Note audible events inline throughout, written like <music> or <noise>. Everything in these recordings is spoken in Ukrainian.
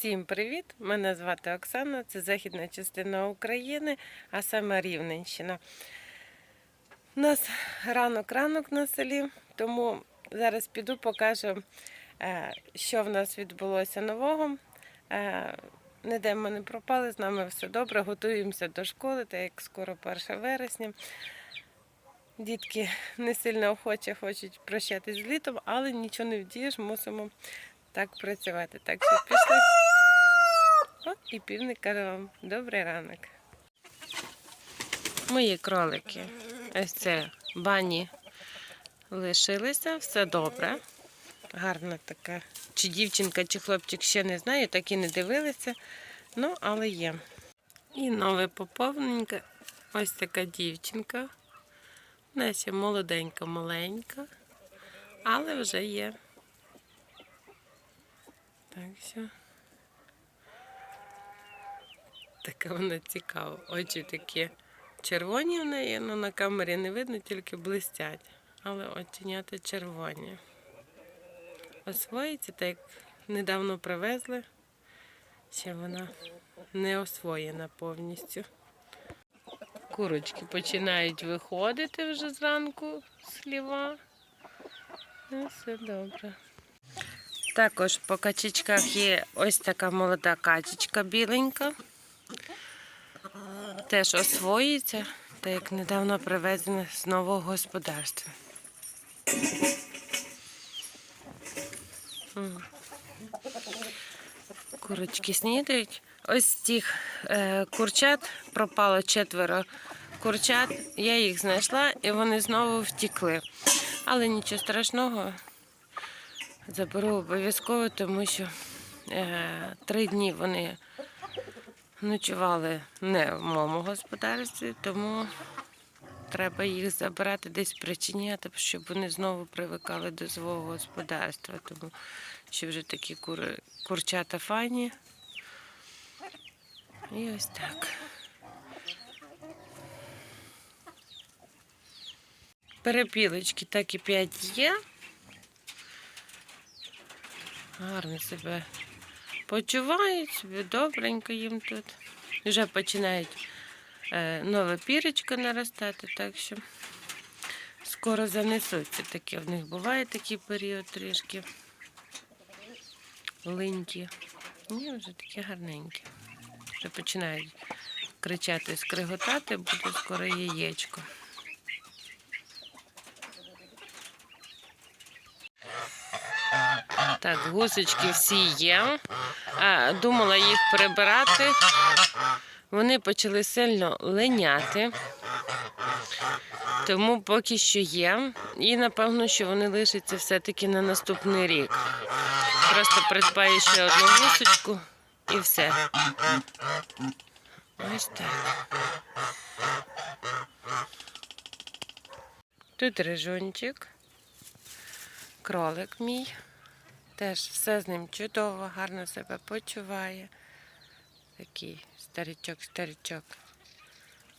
Всім привіт! Мене звати Оксана, це західна частина України, а саме Рівненщина. У нас ранок-ранок на селі, тому зараз піду покажу, е, що в нас відбулося нового. Е, Ніде ми не пропали, з нами все добре, готуємося до школи, так як скоро 1 вересня. Дітки не сильно охоче хочуть прощатись з літом, але нічого не вдієш, мусимо так працювати. Так що пішли. О, і півник каже вам добрий ранок. Мої кролики. Ось це бані лишилися, все добре. Гарна така. Чи дівчинка, чи хлопчик ще не знаю, так і не дивилися. Ну, але є. І нове поповнення. Ось така дівчинка. Вона ще молоденька, маленька, але вже є. Так що. Така вона цікава. Очі такі червоні в неї, але на камері не видно, тільки блистять. Але оченята червоні. Освоїться, так як недавно привезли, ще вона не освоєна повністю. Курочки починають виходити вже зранку з хліва. Ну, все добре. Також по качечках є ось така молода качечка біленька. Теж освоюється, так як недавно привезена з нового господарства. Курочки снідають. Ось з тих е, курчат пропало четверо курчат. Я їх знайшла і вони знову втікли. Але нічого страшного, заберу обов'язково, тому що е, три дні вони ночували не в моєму господарстві, тому треба їх забирати десь причиняти, щоб вони знову привикали до свого господарства. Тому що вже такі кури, курчата файні. І ось так. Перепілочки так і п'ять є. Гарно себе почувають, собі добренько їм тут. Вже починають е, нове пірочко наростати, так що скоро занесуться таке. В них буває такий період трішки линькі. Ні, вже такі гарненькі. Вже починають кричати, скриготати, буде скоро яєчко. Так, гусочки всі є. Думала їх прибирати. Вони почали сильно линяти. Тому поки що є. І напевно, що вони лишаться все-таки на наступний рік. Просто придбаю ще одну гусочку і все. Ось так. Тут рижунчик, кролик мій. Теж все з ним чудово, гарно себе почуває. Такий старичок, старичок.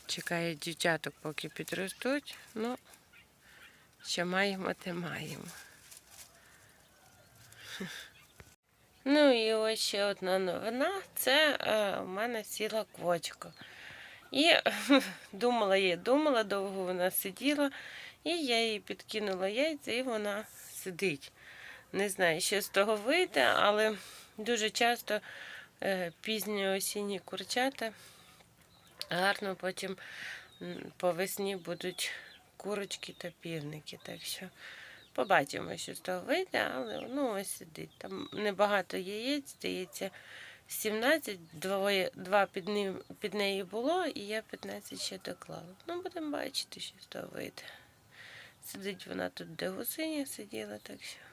Чекає дівчаток, поки підростуть. Ну, що маємо, те маємо. Ну і ось ще одна новина. Це е, у мене сіла квочка. І <laughs> думала я, думала, довго вона сиділа, і я їй підкинула яйця, і вона сидить. Не знаю, що з того вийде, але дуже часто е, пізні осінні курчата гарно потім по весні будуть курочки та півники. Так що побачимо, що з того вийде, але ну ось сидить. Там небагато яєць, здається, 17, двоє, два під, ним, під нею було, і я 15 ще доклала. Ну, будемо бачити, що з того вийде. Сидить вона тут, де гусиня сиділа, так що.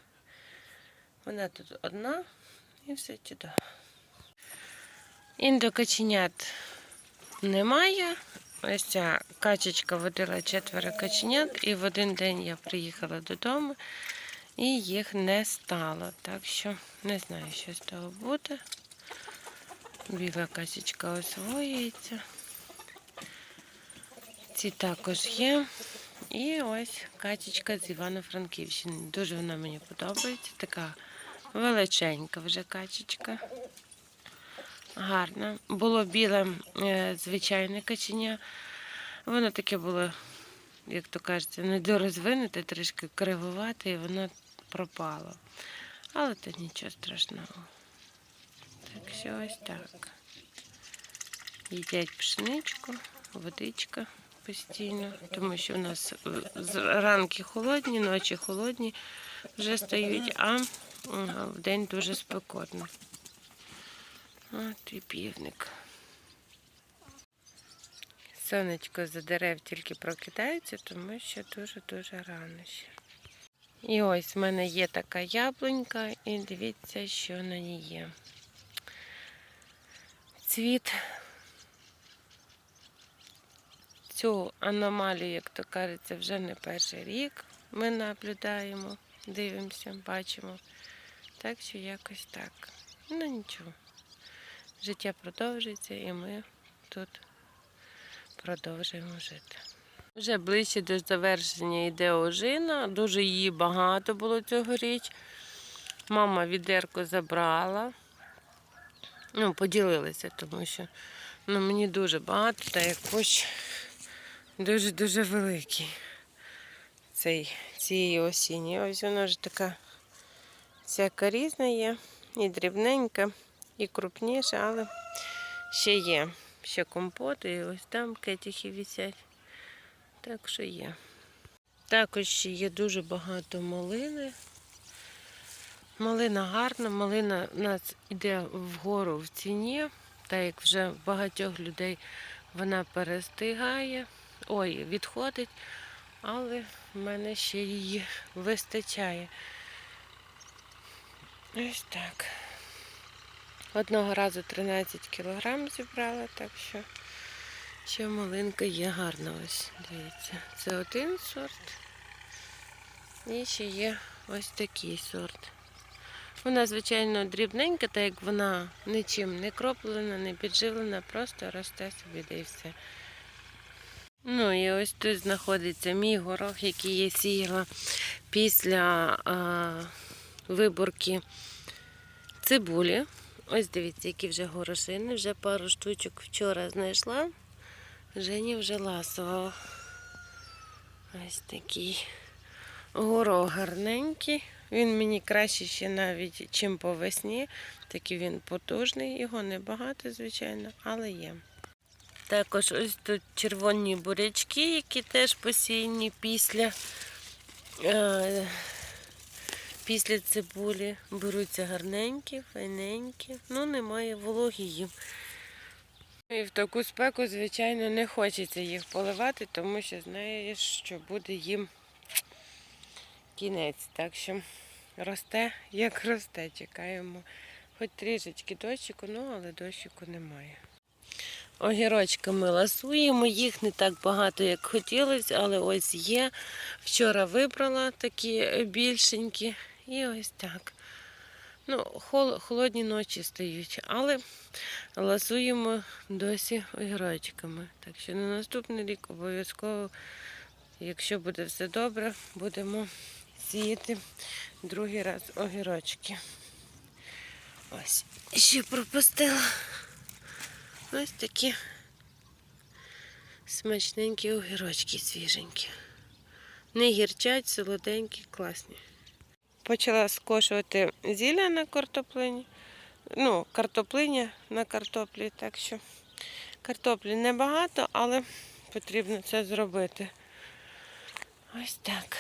Вона тут одна і все чудово. Індокаченят немає. Ось ця качечка водила четверо каченят, і в один день я приїхала додому і їх не стало. Так що не знаю, що з того буде. Біла качечка освоюється. Ці також є. І ось качечка з Івано-Франківщини. Дуже вона мені подобається. Така величенька вже качечка. гарна. Було біле е, звичайне каченя. Воно таке було, як то кажеться, недорозвинуте, трішки кривувате, і воно пропало. Але це нічого страшного. Так що ось так. Їдять пшеничку, водичка постійно, тому що у нас е, ранки холодні, ночі холодні вже стають, а ага, вдень дуже спекотно. От і півник. Сонечко за дерев тільки прокидається, тому що дуже-дуже рано ще. І ось в мене є така яблунька, і дивіться, що на ній є. Цвіт. Цю аномалію, як то кажеться, вже не перший рік ми наблюдаємо, дивимося, бачимо. Так що якось так. Ну нічого. Життя продовжується і ми тут продовжуємо жити. Вже ближче до завершення йде ожина. Дуже її багато було цьогоріч. Мама відерко забрала. Ну, поділилися, тому що ну, мені дуже багато, та як кущ дуже-дуже великий цей, цієї осінні. Ось вона вже така всяка різна є, і дрібненька, і крупніша, але ще є. Ще компот, і ось там кетіхи висять. Так що є. Також ще є дуже багато малини. Малина гарна, малина в нас йде вгору в ціні, так як вже багатьох людей вона перестигає, ой, відходить, але в мене ще її вистачає. Ось так. Одного разу 13 кілограм зібрала, так що ще малинка є гарна. Ось, дивіться. Це один сорт. І ще є ось такий сорт. Вона, звичайно, дрібненька, так як вона нічим не кроплена, не підживлена, просто росте собі де і все. Ну і ось тут знаходиться мій горох, який я сіяла після а, виборки цибулі. Ось дивіться, які вже горошини, вже пару штучок вчора знайшла. Жені вже ласувала. Ось такий горох гарненький. Він мені краще ще навіть, чим по весні. Такий він потужний, його небагато, звичайно, але є. Також ось тут червоні бурячки, які теж посіяні після, е, після цибулі. Беруться гарненькі, файненькі. Ну, немає вологі їм. І в таку спеку, звичайно, не хочеться їх поливати, тому що знаєш, що буде їм кінець. Так що росте, як росте, чекаємо. Хоч трішечки дощику, ну але дощику немає. Огірочками ласуємо, їх не так багато, як хотілося, але ось є. Вчора вибрала такі більшенькі. І ось так. Ну, хол- холодні ночі стають, але ласуємо досі огірочками. Так що на наступний рік обов'язково, якщо буде все добре, будемо сіяти другий раз огірочки. Ось, ще пропустила. Ось такі смачненькі огірочки свіженькі. Не гірчать, солоденькі, класні. Почала скошувати зілля на картоплині. Ну, картоплиня на картоплі, так що картоплі небагато, але потрібно це зробити. Ось так.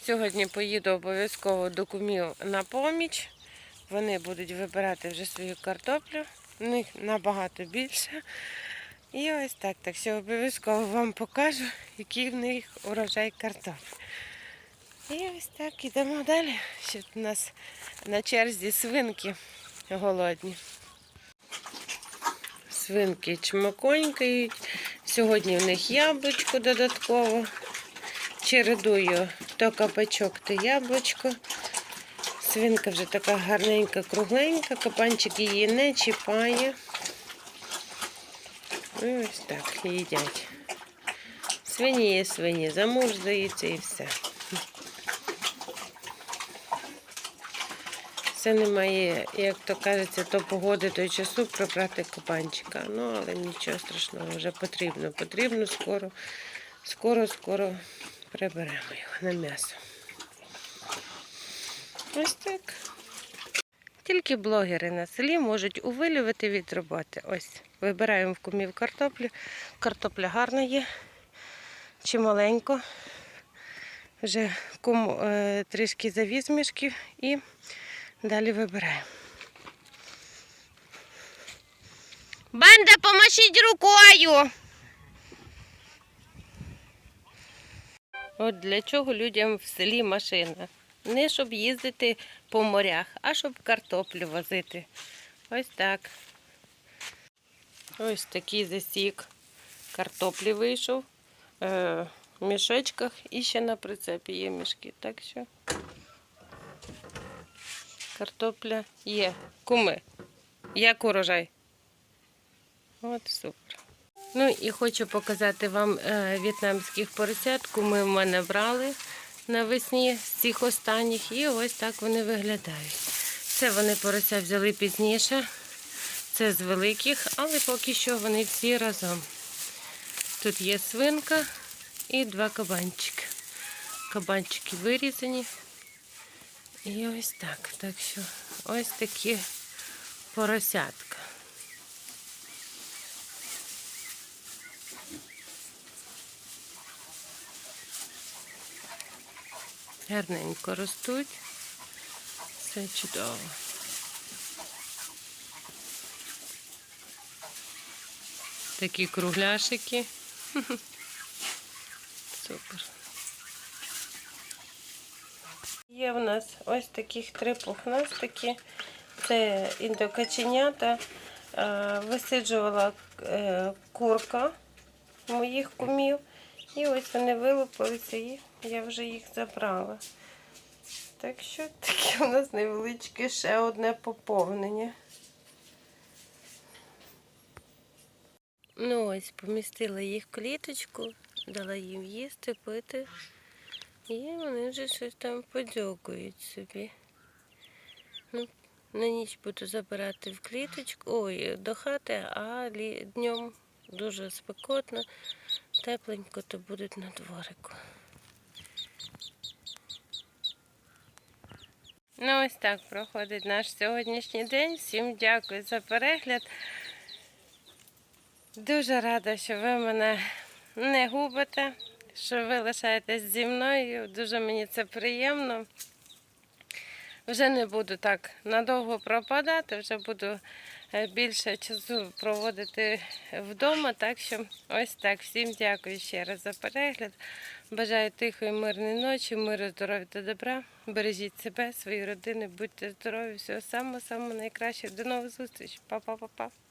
Сьогодні поїду обов'язково до кумів на поміч. Вони будуть вибирати вже свою картоплю. В них набагато більше. І ось так. Так що обов'язково вам покажу, який в них урожай картоплі. І ось так ідемо далі. Ще у нас на черзі свинки голодні. Свинки чмаконькають. Сьогодні в них яблучко додатково. Чередую то кабачок, то яблучко. Свинка вже така гарненька, кругленька, кабанчик її не чіпає. І ось так їдять. Свині є свині, замурзаються і все. Все немає, як то кажеться, то погоди, то й часу прибрати кабанчика. Ну, але нічого страшного, вже потрібно. Потрібно скоро, скоро, скоро приберемо його на м'ясо. Ось так. Тільки блогери на селі можуть увилювати від роботи. Ось, вибираємо в кумів картоплю. Картопля гарна є, чималенько. Вже кум е, трішки завіз мішків і далі вибираємо. Банда, помашіть рукою. От для чого людям в селі машина? Не щоб їздити по морях, а щоб картоплю возити. Ось так. Ось такий засік картоплі вийшов. Е, в мішечках і ще на прицепі є мішки. Так що картопля є. Куми. Як урожай. От супер. Ну і хочу показати вам е, в'єтнамських поросят. Куми в мене брали навесні з цих останніх. І ось так вони виглядають. Це вони порося взяли пізніше. Це з великих, але поки що вони всі разом. Тут є свинка і два кабанчики. Кабанчики вирізані. І ось так. Так що ось такі поросятка. Гарненько ростуть. Все чудово. Такі кругляшики. <laughs> Супер. Є в нас ось таких три пухнастики. Це індокаченята. Е, Висиджувала е, курка моїх кумів. І ось вони вилупилися і я вже їх забрала. Так що таке у нас невеличке ще одне поповнення. Ну ось, помістила їх в кліточку, дала їм їсти, пити. І вони вже щось там подьокують собі. Ну, на ніч буду забирати в кліточку, ой, до хати, а днем дуже спекотно, тепленько, то будуть на дворику. Ну, ось так проходить наш сьогоднішній день. Всім дякую за перегляд. Дуже рада, що ви мене не губите, що ви лишаєтесь зі мною. Дуже мені це приємно. Вже не буду так надовго пропадати, вже буду е, більше часу проводити вдома. Так що ось так. Всім дякую ще раз за перегляд. Бажаю тихої, мирної ночі, миру, здоров'я та добра. Бережіть себе, свої родини, будьте здорові, всього самого самого найкращого. До нових зустрічей. Па-па-па-па.